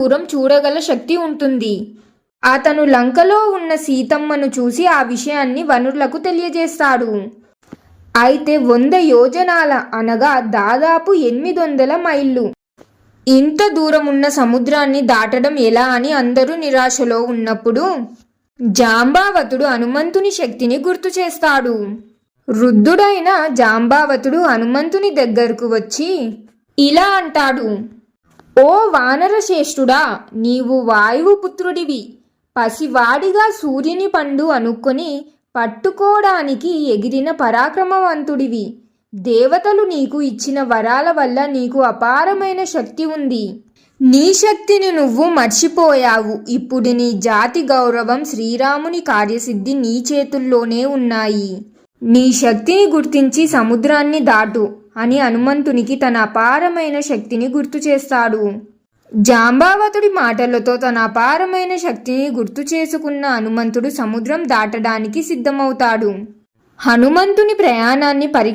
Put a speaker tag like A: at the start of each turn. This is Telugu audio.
A: దూరం చూడగల శక్తి ఉంటుంది. అతను లంకలో ఉన్న సీతమ్మను చూసి ఆ విషయాన్ని వనరులకు తెలియజేస్తాడు. అయితే వంద యోజనాల అనగా దాదాపు ఎనిమిది వందల మైళ్ళు. ఇంత దూరం ఉన్న సముద్రాన్ని దాటడం ఎలా అని అందరూ నిరాశలో ఉన్నప్పుడు జాంబావతుడు హనుమంతుని శక్తిని గుర్తు చేస్తాడు. వృద్ధుడైన జాంబావతుడు హనుమంతుని దగ్గరకు వచ్చి ఇలా అంటాడు. ఓ వానరశ్రేష్ఠుడా నీవు వాయువు పుత్రుడివి. పసివాడిగా సూర్యుని పండు అనుకొని పట్టుకోవడానికి ఎగిరిన పరాక్రమవంతుడివి. దేవతలు నీకు ఇచ్చిన వరాల వల్ల నీకు అపారమైన శక్తి ఉంది. నీ శక్తిని నువ్వు మర్చిపోయావు. ఇప్పుడు నీ జాతి గౌరవం శ్రీరాముని కార్యసిద్ధి నీ చేతుల్లోనే ఉన్నాయి. నీ శక్తిని గుర్తించి సముద్రాన్ని దాటు. అని హనుమంతునికి తన అపారమైన శక్తిని గుర్తు చేస్తాడు. జాంబావతుడి మాటలతో తన అపారమైన శక్తిని గుర్తు చేసుకున్న హనుమంతుడు సముద్రం దాటడానికి సిద్ధమవుతాడు. హనుమంతుని ప్రయాణాన్ని పరి